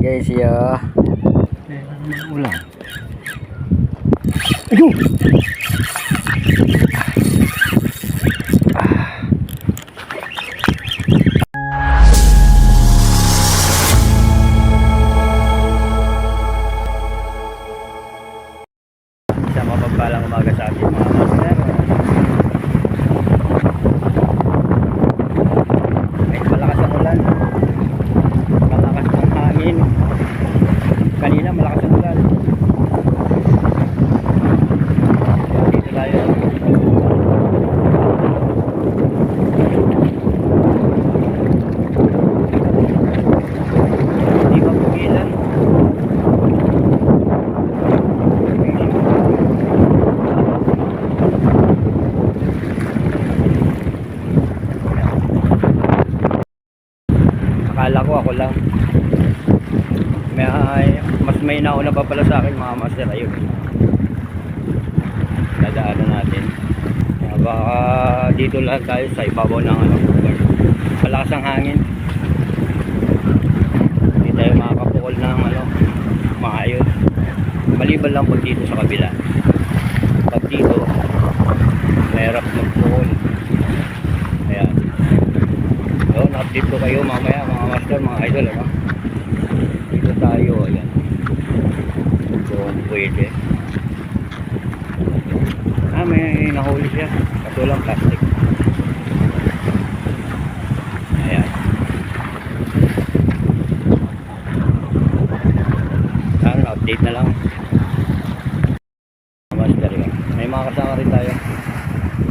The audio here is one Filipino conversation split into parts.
guys, ya. Meron ng ulan. Ayun! Ko lang. May, ay, mas may nauna pa pala sa akin mga master. Ayun. Dadaanan natin. Baka dito lang tayo sa ibabaw ng ano. Malakas ang hangin. Hindi tayo makakapukol ng ano, maayos. Maliban lang po dito sa kabila. Pag dito, mahirap magpukol. Ayan. Yun, update ko kayo mamaya mga master, mga idol, ano? Dito tayo, ayan. Kung pwede. Ah, may nahuli siya. Kaso plastic. Ayan. Ano, update na lang. Master, yun. May mga kasama rin tayo.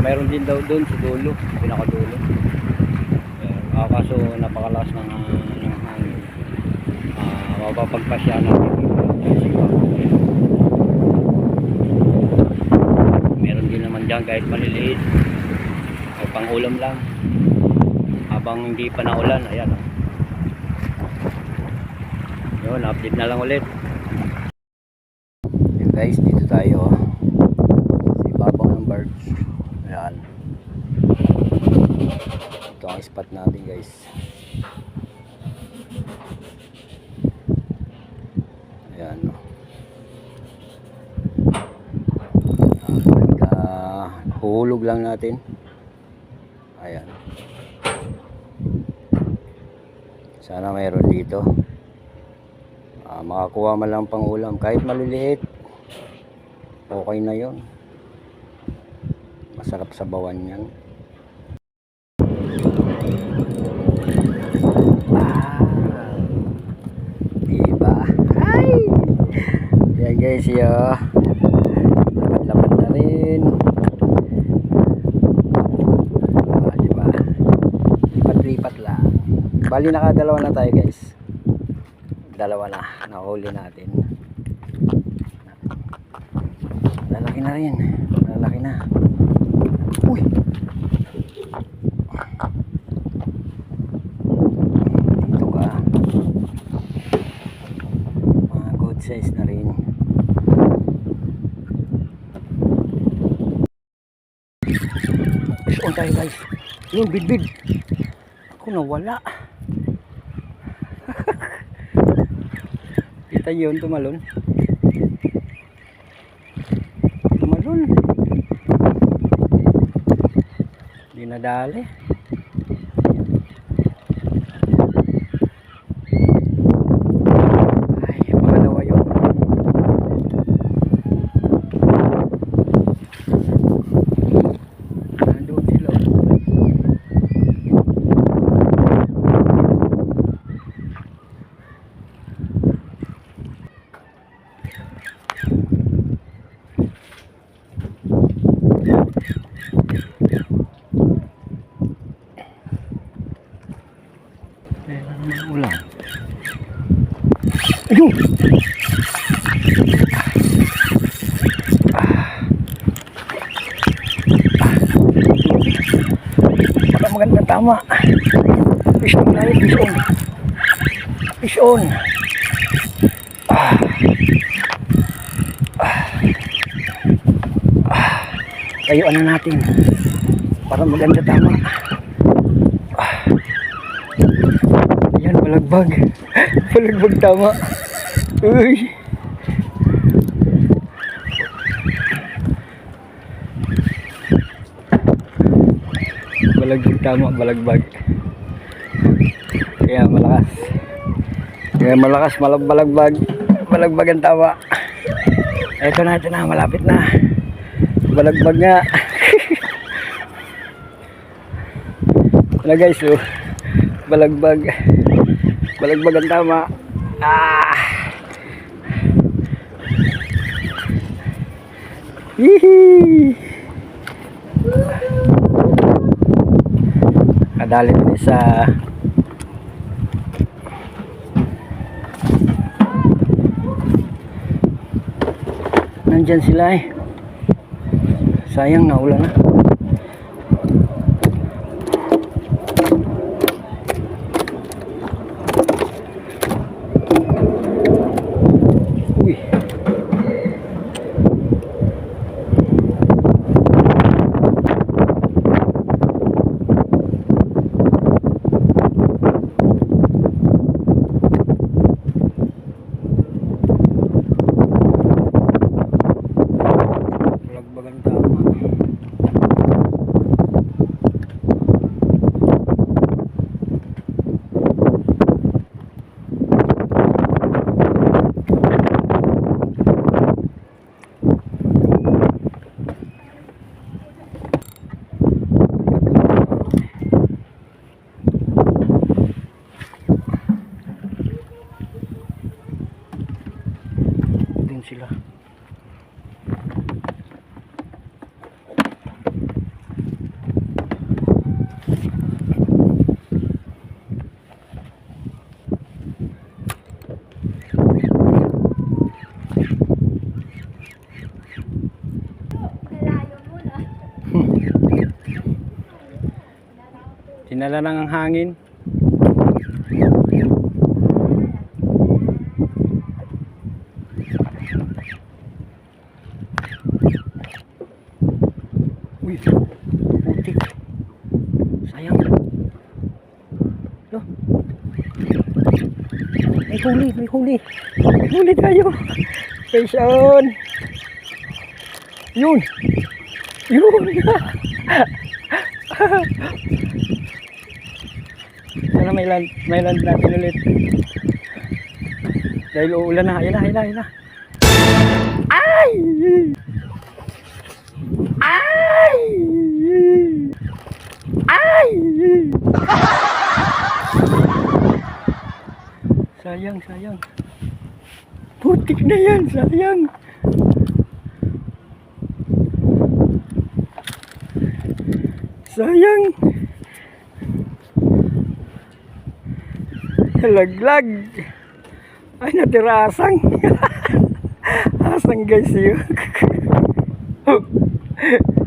Mayroon din daw doon sa dulo, pinakadulo. Ah, kaso napakalakas ng, ah, ng hangin. Ah, mapapagpasya natin. Meron din naman dyan kahit maliliit. Ay pangulam lang. Habang hindi pa naulan, ayan. oh. Yun, update na lang ulit. Guys, dito tayo. Sa ibabaw ng birds. Ayan. Ang spot natin guys. Ayan. no. Ah, hulog lang natin. Ayan. Sana mayroon dito. Ah, makakuha man lang pang ulam. Kahit maliliit. Okay na yon. Masarap sa bawan yan. Ah, diba? Ay! Yan guys, yo. Lapad-lapad na rin. Ah, diba? Lipat-lipat lang. Bali nakadalawa na tayo guys. Dalawa na. Nahuli natin. Lalaki na rin. Lalaki na. Uy! Dito ka. Mga good size na rin. Push on tayo guys. Yung bidbid. Ako nawala. Kita yun, tumalon. Tumalon. Di nadali. Ay, pangalawa yun. Nandun sila. Meron ulan. Ayun! Baka maganda tama. Fish on tayo, fish on. Fish on. Ah. Ah. Ah. Tayo ano natin. Para maganda tama. Ah. Yan, balagbag. Balagbag tama. Uy. Balagbag tama, balagbag. Kaya malakas. Kaya malakas, malab balagbag. Ang tama. Ito na, ito na, malapit na. Balagbag nga. Wala guys, oh. Balagbag ang tama. Ah! Kadali din sa Nandyan sila eh. Sayang naulan na. Uy. Balagbagan tama. Din sila. Dinala lang ang hangin. Uy, putik. Sayang. Lo. May huli, may huli. May huli tayo. Station. Yun. Yun. Sana may land, may land natin ulit. Dahil uulan na. Ayun na, ayun na, ayun na. Ay! Ay! Sayang, sayang. Putik na yan, sayang. Sayang. Laglag. Ay, natira asang. asang guys yun.